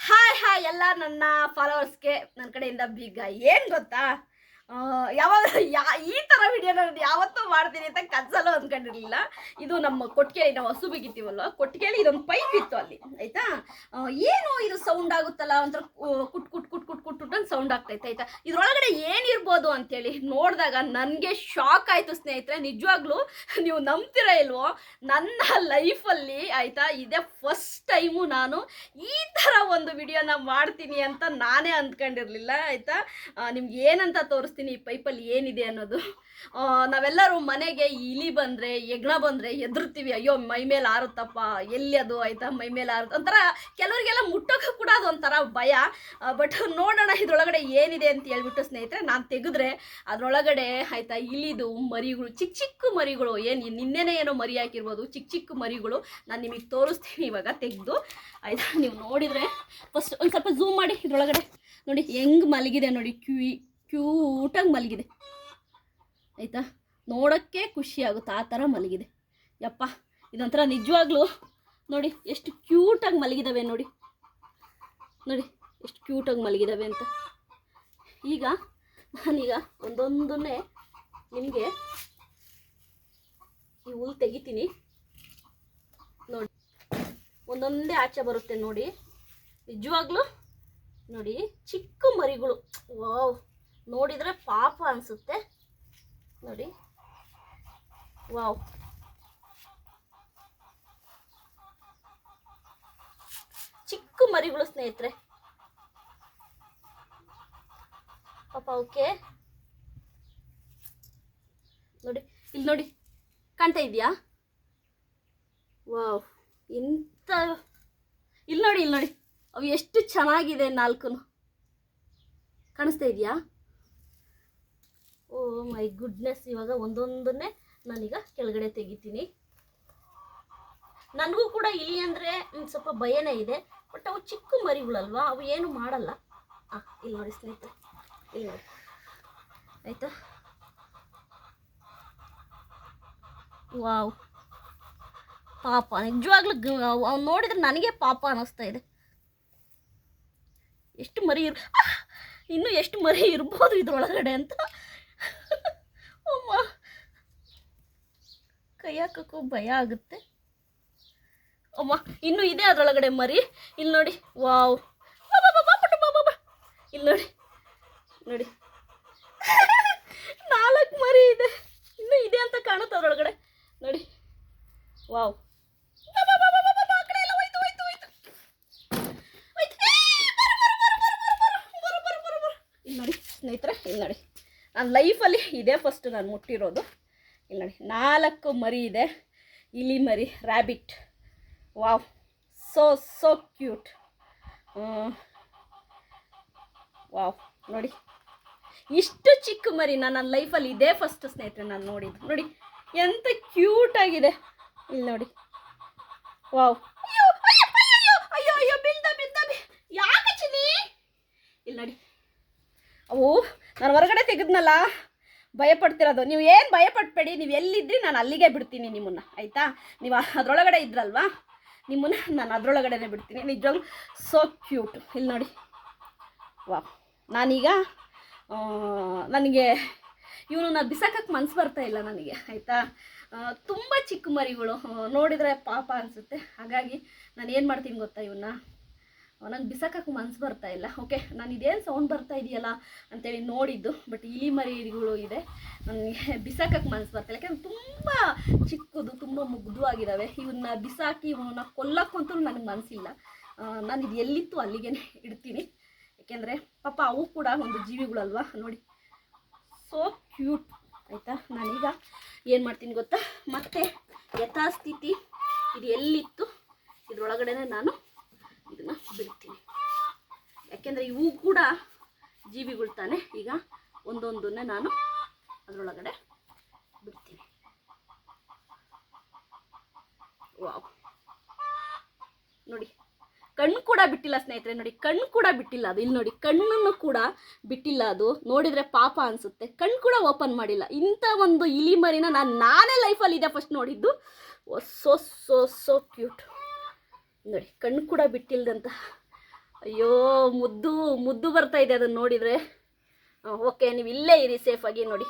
Hi hi ಎಲ್ಲ ನನ್ನ ಫಾಲೋವರ್ಸ್ಗೆ ನನ್ನ ಕಡೆಯಿಂದ ಬೀಗ ಏನು ಗೊತ್ತಾ? ಯಾವಾಗ ಯಾ, ಈ ಥರ ವಿಡಿಯೋ ನಾನು ಯಾವತ್ತೂ ಮಾಡ್ತೀನಿ ಅಂತ ಕನ್ಸಲ್ಲೂ ಅಂದ್ಕೊಂಡಿರ್ಲಿಲ್ಲ ಇದು ನಮ್ಮ ಕೊಟ್ಟಿಗೆಲಿ ನಾವು ಹಸು ಬಿಗಿತೀವಲ್ವ ಕೊಟ್ಟಿಗೆಲಿ ಇದೊಂದು ಪೈಪ್ ಇತ್ತು ಅಲ್ಲಿ, ಆಯ್ತಾ? ಏನು ಇದು ಸೌಂಡ್ ಆಗುತ್ತಲ್ಲ, ಒಂಥರ ಕುಟ್ ಕುಟ್ ಕುಟ್ ಕುಟ್ ಕುಟ್ ಕುಟ್ ಅಂತ ಸೌಂಡ್ ಆಗ್ತೈತೆ, ಆಯ್ತಾ? ಇದ್ರೊಳಗಡೆ ಏನಿರ್ಬೋದು ಅಂತೇಳಿ ನೋಡಿದಾಗ ನನಗೆ ಶಾಕ್ ಆಯಿತು ಸ್ನೇಹಿತರೆ, ನಿಜವಾಗ್ಲೂ ನೀವು ನಂಬ್ತೀರಾ ಇಲ್ವೋ? ನನ್ನ ಲೈಫಲ್ಲಿ ಆಯ್ತಾ, ಇದೇ ಫಸ್ಟ್ ಟೈಮು ನಾನು ಈ ಥರ ಒಂದು ವಿಡಿಯೋನ ಮಾಡ್ತೀನಿ ಅಂತ ನಾನೇ ಅಂದ್ಕೊಂಡಿರಲಿಲ್ಲ, ಆಯ್ತಾ? ನಿಮ್ಗೆ ಏನಂತ ತೋರಿಸ್ತೀನಿ ಈ ಪೈಪಲ್ಲಿ ಏನಿದೆ ಅನ್ನೋದು. ನಾವೆಲ್ಲರೂ ಮನೆಗೆ ಇಲಿ ಬಂದರೆ ಹೆಗ್ಣ ಬಂದರೆ ಎದುರ್ತೀವಿ ಅಯ್ಯೋ, ಮೈ ಮೇಲೆ ಆರುತ್ತಪ್ಪ, ಎಲ್ಲಿ ಅದು ಆಯ್ತಾ, ಮೈ ಮೇಲೆ ಆರುತ್ತೆ ಒಂಥರ ಕೆಲವರಿಗೆಲ್ಲ ಮುಟ್ಟೋಕೆ ಕೂಡ ಅದೊಂಥರ ಭಯ. ಬಟ್ ನೋಡೋಣ ಇದರೊಳಗಡೆ ಏನಿದೆ ಅಂತ ಹೇಳ್ಬಿಟ್ಟು ಸ್ನೇಹಿತರೆ, ನಾನು ತೆಗೆದ್ರೆ ಅದರೊಳಗಡೆ ಆಯ್ತಾ ಇಲಿದು ಮರಿಗಳು ಚಿಕ್ಕ ಚಿಕ್ಕ ಮರಿಗಳು, ಏನು ನಿನ್ನೆನೇ ಏನೋ ಮರಿ ಹಾಕಿರ್ಬೋದು ಚಿಕ್ಕ ಚಿಕ್ಕ ಮರಿಗಳು ನಾನು ನಿಮಗೆ ತೋರಿಸ್ತೀನಿ ಇವಾಗ ತೆಗೆದು. ಆಯ್ತಾ, ನೀವು ನೋಡಿದರೆ ಫಸ್ಟ್ ಒಂದು ಸ್ವಲ್ಪ ಝೂಮ್ ಮಾಡಿ ಇದ್ರೊಳಗಡೆ. ನೋಡಿ, ಹೆಂಗೆ ಮಲಗಿದೆ ನೋಡಿ, ಕ್ಯೂ ಕ್ಯೂಟಾಗಿ ಮಲಗಿದೆ. ಆಯಿತಾ? ನೋಡೋಕ್ಕೆ ಖುಷಿಯಾಗುತ್ತೆ ಆ ಥರ ಮಲಗಿದೆ. ಯಪ್ಪ, ಇದೊಂಥರ ನಿಜವಾಗ್ಲೂ ನೋಡಿ, ಎಷ್ಟು ಕ್ಯೂಟಾಗಿ ಮಲಗಿದಾವೆ ನೋಡಿ. ನೋಡಿ, ಎಷ್ಟು ಕ್ಯೂಟಾಗಿ ಮಲಗಿದಾವೆ ಅಂತ. ಈಗ ನಾನೀಗ ಒಂದೊಂದನ್ನೇ ನಿಮಗೆ ಈ ಹುಲ್ ತೆಗಿತೀನಿ. ನೋಡಿ, ಒಂದೊಂದೇ ಆಚೆ ಬರುತ್ತೆ ನೋಡಿ. ನಿಜವಾಗ್ಲೂ ನೋಡಿ, ಚಿಕ್ಕ ಮರಿಗಳು. ವಾವ್. ನೋಡಿದರೆ ಪಾಪ ಅನಿಸುತ್ತೆ. ನೋಡಿ. ವಾವ್. ಚಿಕ್ಕ ಮರಿಗಳು ಸ್ನೇಹಿತರೆ. ಪಾಪ ಓಕೆ ನೋಡಿ, ಇಲ್ಲಿ ನೋಡಿ. ಕಾಣ್ತಾ ಇದೆಯಾ ವಾವ್, ಎಂತ. ಇಲ್ಲಿ ನೋಡಿ ಇಲ್ಲಿ ನೋಡಿ. ಅವು ಎಷ್ಟು ಚೆನ್ನಾಗಿದೆ ನಾಲ್ಕು ಕಾಣಿಸ್ತಾ ಇದೆಯಾ ಓ ಮೈ ಗುಡ್ನೆಸ್, ಇವಾಗ ಒಂದೊಂದನ್ನೇ ನಾನೀಗ ಕೆಳಗಡೆ ತೆಗಿತೀನಿ. ನನಗೂ ಕೂಡ ಇಲಿ ಅಂದರೆ ಸ್ವಲ್ಪ ಭಯನೇ ಇದೆ. ಬಟ್ ಅವು ಚಿಕ್ಕ ಮರಿಗಳಲ್ವಾ, ಅವು ಏನು ಮಾಡಲ್ಲ. ಆ, ಇಲ್ಲಿ ನೋಡಿ ಸ್ನೇಹಿತರೆ, ಇಲ್ಲಿ ನೋಡಿ. ಆಯಿತಾ? ವಾವ್. ಪಾಪ, ನಿಜವಾಗ್ಲೂ ಅವ್ನು ನೋಡಿದ್ರೆ ನನಗೆ ಪಾಪ ಅನ್ನಿಸ್ತಾ ಇದೆ. ಎಷ್ಟು ಮರಿ ಇರ್ ಇನ್ನು ಎಷ್ಟು ಮರಿ ಇರ್ಬೋದು ಇದ್ರೊಳಗಡೆ ಅಂತ. ಕೈ ಹಾಕೋಕ್ಕೂ ಭಯ ಆಗುತ್ತೆ ಅಮ್ಮ ಇನ್ನೂ ಇದೆ ಅದರೊಳಗಡೆ ಮರಿ ಇಲ್ಲಿ ನೋಡಿ ವಾವ್ ಇಲ್ಲಿ ನೋಡಿ ನೋಡಿ ನಾಲ್ಕು ಮರಿ ಇದೆ ಇನ್ನೂ ಇದೆ ಅಂತ ಕಾಣುತ್ತೆ ಅದರೊಳಗಡೆ ನೋಡಿ ವಾವ್ ಇಲ್ಲಿ ನೋಡಿ ಸ್ನೇಹಿತರೆ ಇಲ್ಲಿ ನೋಡಿ ನನ್ನ ಲೈಫಲ್ಲಿ ಇದೇ ಫಸ್ಟ್ ನಾನು ಮುಟ್ಟಿರೋದು ಇಲ್ಲಿ, ನಾಲ್ಕು ಮರಿ ಇದೆ. ಇಲಿ ಮರಿ rabbit wow so so cute wow ನೋಡಿ. ಇಷ್ಟು ಚಿಕ್ಕ ಮರಿ ನಾನು ನನ್ನ ಲೈಫಲ್ಲಿ ಇದೇ ಫಸ್ಟ್ ಸ್ನೇಹಿತರೆ ನಾನು ನೋಡಿದ್ದು. ನೋಡಿ, ಎಂತ ಕ್ಯೂಟ್ ಆಗಿದೆ. ಇಲ್ಲಿ ನೋಡಿ. ವಾವ್ ಅಯ್ಯೋ ಅಯ್ಯೋ ಅಯ್ಯೋ ಅಯ್ಯೋ ಯಾಕೆ ಇಲ್ಲಿ ನೋಡಿ. ಅವು ನಾನು ಹೊರಗಡೆ ತೆಗೆದ್ನಲ್ಲ. ಭಯಪಡ್ತಿರೋದು. ನೀವು ಏನು ಭಯಪಡ್ಬೇಡಿ, ನೀವು ಎಲ್ಲಿದ್ರಿ ನಾನು ಅಲ್ಲಿಗೆ ಬಿಡ್ತೀನಿ ನಿಮ್ಮನ್ನು, ಆಯಿತಾ? ನೀವು ಅದರೊಳಗಡೆ ಇದ್ರಲ್ವಾ? ನಿಮ್ಮನ್ನು ನಾನು ಅದರೊಳಗಡೆನೇ ಬಿಡ್ತೀನಿ. ನಿಜವಾಗ್ಲೂ ಸೋ ಕ್ಯೂಟ್ ಇಲ್ಲಿ ನೋಡಿ. ವಾ ನಾನೀಗ ನನಗೆ ನನಗೆ ಇವನನ್ನ ಬಿಸಾಕಕ್ಕೆ ಮನಸ್ಸು ಬರ್ತಾ ಇಲ್ಲ ನನಗೆ, ಆಯಿತಾ? ತುಂಬ ಚಿಕ್ಕ ಮರಿಗಳು ನೋಡಿದರೆ ಪಾಪ ಅನಿಸುತ್ತೆ. ಹಾಗಾಗಿ ನಾನು ಏನು ಮಾಡ್ತೀನಿ ಗೊತ್ತಾ ಇವನ್ನ? ನಂಗೆ ಬಿಸಾಕಕ್ಕೆ ಮನ್ಸು ಬರ್ತಾ ಇಲ್ಲ. ಓಕೆ ನಾನು ಇದೇನು ಸೌಂಡ್ ಬರ್ತಾ ಇದೆಯಲ್ಲ ಅಂತೇಳಿ ನೋಡಿದ್ದು ಬಟ್ ಇಲಿ ಮರಿಗಳು ಇದೆ. ನನಗೆ ಬಿಸಾಕಕ್ಕೆ ಮನ್ಸು ಬರ್ತಾ ಇಲ್ಲ. ಯಾಕಂದ್ರೆ ತುಂಬ ಚಿಕ್ಕದು, ತುಂಬ ಮುಗ್ದು ಆಗಿದ್ದಾವೆ ಇವನ್ನ ಬಿಸಾಕಿ ಇವನ್ನ ಕೊಲ್ಲಕ್ಕಂತೂ ನನಗೆ ಮನಸ್ಸಿಲ್ಲ ನಾನು ಇದು ಎಲ್ಲಿತ್ತು ಅಲ್ಲಿಗೆ ಇಡ್ತೀನಿ. ಯಾಕೆಂದರೆ ಪಾಪ ಅವು ಕೂಡ ಒಂದು ಜೀವಿಗಳಲ್ವಾ? ನೋಡಿ. ಸೋ ಕ್ಯೂಟ್ ಆಯಿತಾ? ನಾನೀಗ ಏನು ಮಾಡ್ತೀನಿ ಗೊತ್ತಾ? ಮತ್ತೆ ಯಥಾಸ್ಥಿತಿ ಇದು ಎಲ್ಲಿತ್ತು? ಇದ್ರೊಳಗಡೆನೆ ನಾನು ಯಾಕೆಂದರೆ ಇವು ಕೂಡ ಜೀವಿಗಳು ತಾನೆ. ಈಗ ಒಂದೊಂದನ್ನೇ ನಾನು ಅದರೊಳಗಡೆ ಬಿಡ್ತೀನಿ. ವಾವ್. ನೋಡಿ ಕಣ್ಣು ಕೂಡ ಬಿಟ್ಟಿಲ್ಲ ಸ್ನೇಹಿತರೆ, ನೋಡಿ ಕಣ್ಣು ಕೂಡ ಬಿಟ್ಟಿಲ್ಲ ಅದು. ಇಲ್ಲಿ ನೋಡಿ, ಕಣ್ಣನ್ನು ಕೂಡ ಬಿಟ್ಟಿಲ್ಲ ಅದು. ನೋಡಿದರೆ ಪಾಪ ಅನಿಸುತ್ತೆ. ಕಣ್ಣು ಕೂಡ ಓಪನ್ ಮಾಡಿಲ್ಲ. ಇಂಥ ಒಂದು ಇಲಿ ಮರಿನ ನಾನು ನಾನೇ ಲೈಫಲ್ಲಿ ಇದೆ ಫಸ್ಟ್ ನೋಡಿದ್ದು. ಸೊ ಸೊ ಸೊ ಕ್ಯೂಟ್ ನೋಡಿ ಕಣ್ಣು ಕೂಡ ಬಿಟ್ಟಿಲ್ದಂತಹ ಅಯ್ಯೋ, ಮುದ್ದು ಮುದ್ದು ಬರ್ತಾ ಇದೆ ಅದನ್ನ ನೋಡಿದ್ರೆ. ಓಕೆ, ನೀವು ಇಲ್ಲೇ ಇರಿ ಸೇಫಾಗಿ ನೋಡಿ.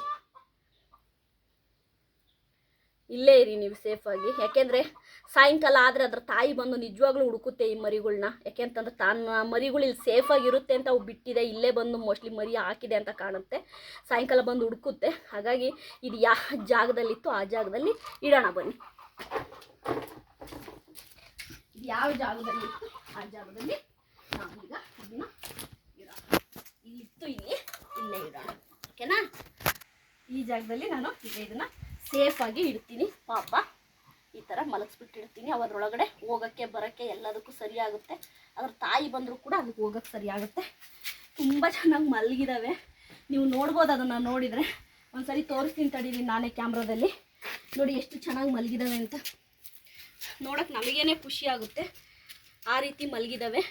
ಇಲ್ಲೇ ಇರಿ ನೀವು ಸೇಫಾಗಿ ಯಾಕೆಂದರೆ ಸಾಯಂಕಾಲ ಆದರೆ ಅದ್ರ ತಾಯಿ ಬಂದು ನಿಜವಾಗ್ಲೂ ಹುಡುಕುತ್ತೆ ಈ ಮರಿಗಳನ್ನ ಯಾಕೆಂತಂದ್ರೆ ತನ್ನ ಮರಿಗಳು ಇಲ್ಲಿ ಸೇಫಾಗಿರುತ್ತೆ ಅಂತ ಅವು ಬಿಟ್ಟಿದೆ. ಇಲ್ಲೇ ಬಂದು ಮೋಸ್ಟ್ಲಿ ಮರಿ ಹಾಕಿದೆ ಅಂತ ಕಾಣುತ್ತೆ. ಸಾಯಂಕಾಲ ಬಂದು ಹುಡುಕುತ್ತೆ. ಹಾಗಾಗಿ ಇದು ಯಾವ ಜಾಗದಲ್ಲಿತ್ತು, ಆ ಜಾಗದಲ್ಲಿ ಇಡೋಣ ಬನ್ನಿ. ಯಾವ ಜಾಗದಲ್ಲಿ ಆ ಜಾಗದಲ್ಲಿ ಇದನ್ನ ಇಲ್ಲಿತ್ತು ಇಲ್ಲಿ ಓಕೆನಾ ಈ ಜಾಗದಲ್ಲಿ ನಾನು ಈಗ ಇದನ್ನ ಸೇಫಾಗಿ ಇಡ್ತೀನಿ. ಪಾಪ, ಈ ಥರ ಮಲಗಿಸ್ಬಿಟ್ಟು ಇಡ್ತೀನಿ. ಅವರೊಳಗಡೆ ಹೋಗೋಕ್ಕೆ, ಬರೋಕ್ಕೆ ಎಲ್ಲದಕ್ಕೂ ಸರಿಯಾಗುತ್ತೆ ಅದ್ರ ತಾಯಿ ಬಂದರೂ ಕೂಡ ಅದಕ್ಕೆ ಹೋಗೋಕ್ಕೆ ಸರಿಯಾಗುತ್ತೆ ತುಂಬ ಚೆನ್ನಾಗಿ ಮಲಗಿದಾವೆ. ನೀವು ನೋಡ್ಬೋದು ಅದನ್ನು ನೋಡಿದರೆ. ಒಂದ್ಸರಿ ತೋರಿಸ್ತೀನಿ ತಡೀರಿ ನಾನೇ ಕ್ಯಾಮ್ರಾದಲ್ಲಿ. ನೋಡಿ ಎಷ್ಟು ಚೆನ್ನಾಗಿ ಮಲಗಿದಾವೆ ಅಂತ. ನೋಡೋಕೆ ನಮಗೇನೆ ಖುಷಿ ಆಗುತ್ತೆ. ಆ ರೀತಿ ಮಲಗಿದಾವೆ.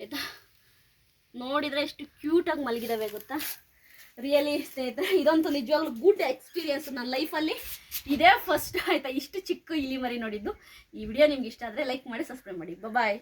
ಆಯಿತಾ? ನೋಡಿದರೆ ಎಷ್ಟು ಕ್ಯೂಟಾಗಿ ಮಲಗಿದಾವೆ ಗೊತ್ತಾ? ರಿಯಲಿ ಸ್ನೇಹಿತರೆ, ಇದಂತೂ ನಿಜವಾಗ್ಲೂ ಗುಡ್ ಎಕ್ಸ್ಪೀರಿಯನ್ಸ್ ನನ್ನ ಲೈಫಲ್ಲಿ ಇದೇ ಫಸ್ಟ್ ಆಯಿತಾ, ಇಷ್ಟು ಚಿಕ್ಕ ಇಲಿ ಮರಿ ನೋಡಿದ್ದು. ಈ ವಿಡಿಯೋ ನಿಮ್ಗೆ ಇಷ್ಟ ಆದರೆ ಲೈಕ್ ಮಾಡಿ ಸಬ್ಸ್ಕ್ರೈಬ್ ಮಾಡಿ. ಬಾಯ್